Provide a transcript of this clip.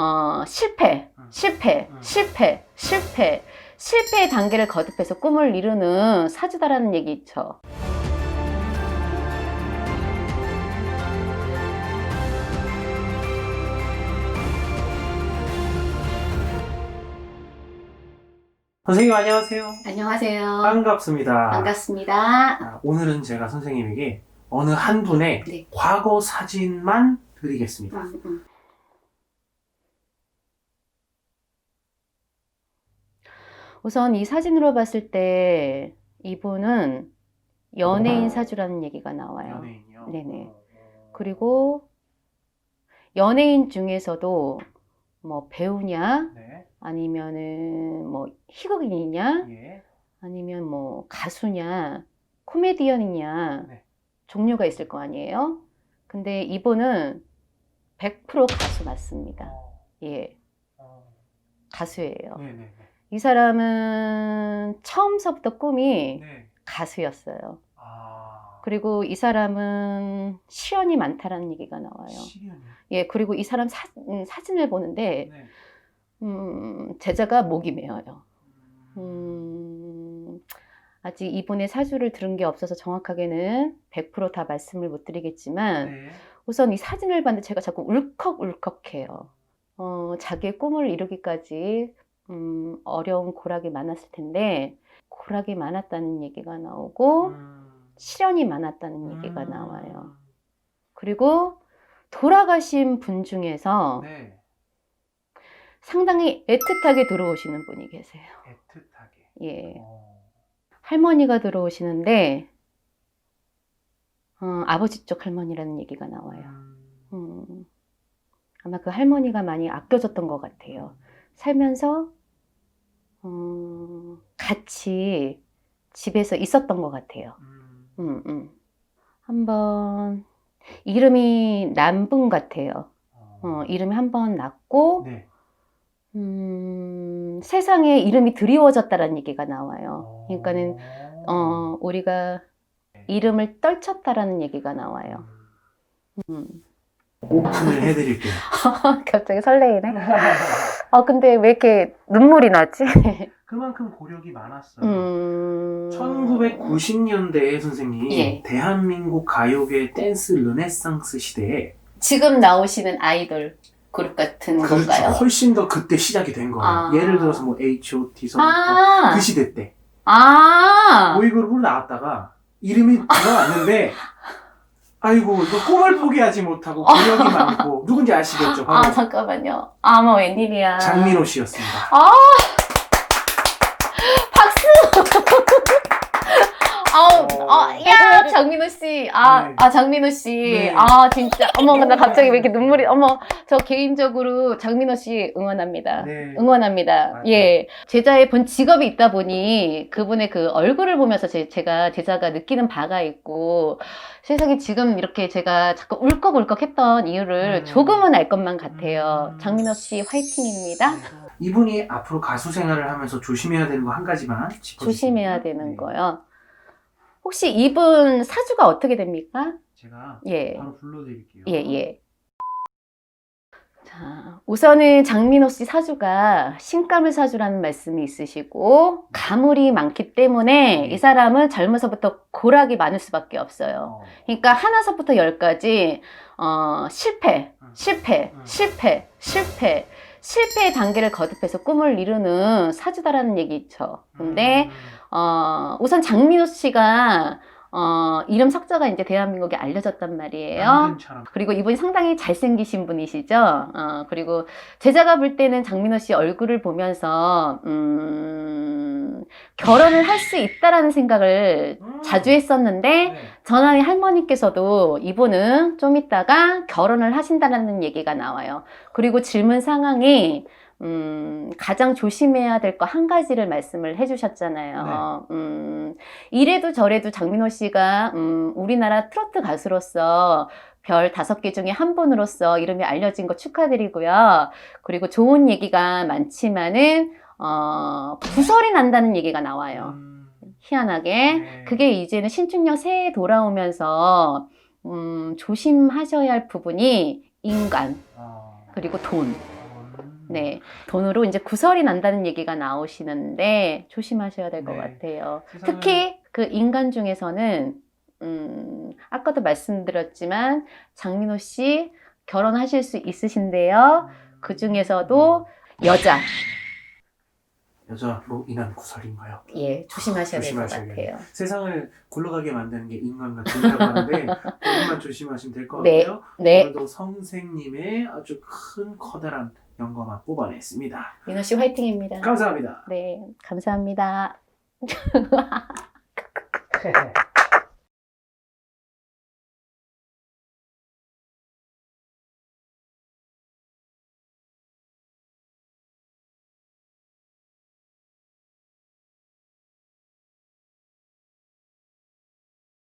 어, 실패, 음. 실패, 음. 실패, 실패, 실패의 단계를 거듭해서 꿈을 이루는 사주다라는 얘기 있죠. 선생님 안녕하세요. 안녕하세요. 반갑습니다. 반갑습니다. 아, 오늘은 제가 선생님에게 어느 한 분의 네. 과거 사진만 드리겠습니다. 음, 음. 우선 이 사진으로 봤을 때 이분은 연예인 사주라는 얘기가 나와요. 연예인이요. 네네. 어, 어. 그리고 연예인 중에서도 뭐 배우냐 네. 아니면은 뭐 희극인이냐 예. 아니면 뭐 가수냐 코미디언이냐 네. 종류가 있을 거 아니에요. 근데 이분은 100% 가수 맞습니다. 어, 예, 어. 가수예요. 네 네. 이 사람은 처음서부터 꿈이 네. 가수였어요. 아. 그리고 이 사람은 시연이 많다라는 얘기가 나와요. 시련이. 예, 그리고 이 사람 사, 음, 사진을 보는데 네. 음, 제자가 목이 메어요. 음. 음, 아직 이분의 사주를 들은 게 없어서 정확하게는 100%다 말씀을 못 드리겠지만 네. 우선 이 사진을 봤는데 제가 자꾸 울컥울컥해요. 어, 자기의 꿈을 이루기까지 음, 어려운 고락이 많았을 텐데 고락이 많았다는 얘기가 나오고 음. 시련이 많았다는 얘기가 음. 나와요. 그리고 돌아가신 분 중에서 네. 상당히 애틋하게 들어오시는 분이 계세요. 애틋하게. 예. 어. 할머니가 들어오시는데 어, 아버지 쪽 할머니라는 얘기가 나와요. 음. 음, 아마 그 할머니가 많이 아껴줬던 것 같아요. 살면서 어, 같이 집에서 있었던 것 같아요. 음. 음, 음. 한번 이름이 남분 같아요. 어, 이름이 한 번 났고 네. 음, 세상에 이름이 드리워졌다라는 얘기가 나와요. 그러니까는 어. 어, 우리가 이름을 떨쳤다라는 얘기가 나와요. 음. 오픈을 해드릴게요. 갑자기 설레이네. 아, 근데 왜 이렇게 눈물이 나지? 그만큼 고력이 많았어요. 음. 1990년대에 선생님 예. 대한민국 가요계 댄스 르네상스 시대에 지금 나오시는 아이돌 그룹 같은 그 건가요? 훨씬 더 그때 시작이 된 거예요. 아. 예를 들어서 뭐 H.O.T.서부터 아, 그 시대 때 아, 보이그룹으로 나왔다가 이름이 들어왔는데 아이고 이거 꿈을 포기하지 못하고 고력이 많고 누군지 아시겠죠? 바로 아, 잠깐만요. 아, 뭐 웬일이야. 장민호 씨였습니다. 아, 아우, 어. 아, 야, 장민호 씨. 아, 네. 아, 장민호 씨. 네. 아, 진짜. 어머, 나 갑자기 왜 이렇게 눈물이, 어머, 저 개인적으로 장민호 씨 응원합니다. 네. 응원합니다. 맞아요. 예. 제자의 본 직업이 있다 보니 그분의 그 얼굴을 보면서 제, 제가 제자가 느끼는 바가 있고 세상에 지금 이렇게 제가 자꾸 울컥울컥 했던 이유를 음. 조금은 알 것만 같아요. 음. 장민호 씨 화이팅입니다. 이분이 앞으로 가수 생활을 하면서 조심해야 되는 거 한 가지만 짚어주시면 조심해야 되는 네. 거요. 혹시 이분 사주가 어떻게 됩니까? 제가 예. 바로 불러드릴게요. 예, 예. 자, 우선은 장민호 씨 사주가 신감을 사주라는 말씀이 있으시고 가물이 많기 때문에 이 사람은 젊어서부터 고락이 많을 수밖에 없어요. 어. 그러니까 하나서부터 열까지 어, 실패, 음. 실패, 음. 실패, 실패, 실패의 단계를 거듭해서 꿈을 이루는 사주다라는 얘기 있죠. 근데 음. 어, 우선 장민호 씨가 어, 이름 석자가 이제 대한민국에 알려졌단 말이에요. 그리고 이분이 상당히 잘생기신 분이시죠. 어, 그리고 제자가 볼 때는 장민호 씨 얼굴을 보면서 음, 결혼을 할 수 있다라는 생각을 음. 자주 했었는데 네. 전화의 할머니께서도 이분은 좀 있다가 결혼을 하신다는 얘기가 나와요. 그리고 질문 상황이 음, 가장 조심해야 될 거 한 가지를 말씀을 해주셨잖아요. 음, 이래도 저래도 장민호 씨가 음, 우리나라 트로트 가수로서 별 다섯 개 중에 한 분으로서 이름이 알려진 거 축하드리고요. 그리고 좋은 얘기가 많지만은 어, 구설이 난다는 얘기가 나와요. 음. 희한하게. 네. 그게 이제는 신축년 새해 돌아오면서 음, 조심하셔야 할 부분이 인간 어. 그리고 돈. 음. 네. 돈으로 이제 구설이 난다는 얘기가 나오시는데 조심하셔야 될 것 네. 같아요. 세상을- 특히 그 인간 중에서는 음, 아까도 말씀드렸지만 장민호 씨 결혼하실 수 있으신데요. 그 중에서도 여자 여자로 뭐 인한 구설인가요? 예 조심하셔야 될 것 조심하셔야겠네요. 같아요. 세상을 굴러가게 만드는 게 인간과 돈이라고 하는데 돈만 조심하시면 될 것 네. 같아요. 네, 오늘도 성생님의 아주 큰 커다란 영감만 뽑아냈습니다. 민호 씨 화이팅입니다. 감사합니다. 네, 감사합니다.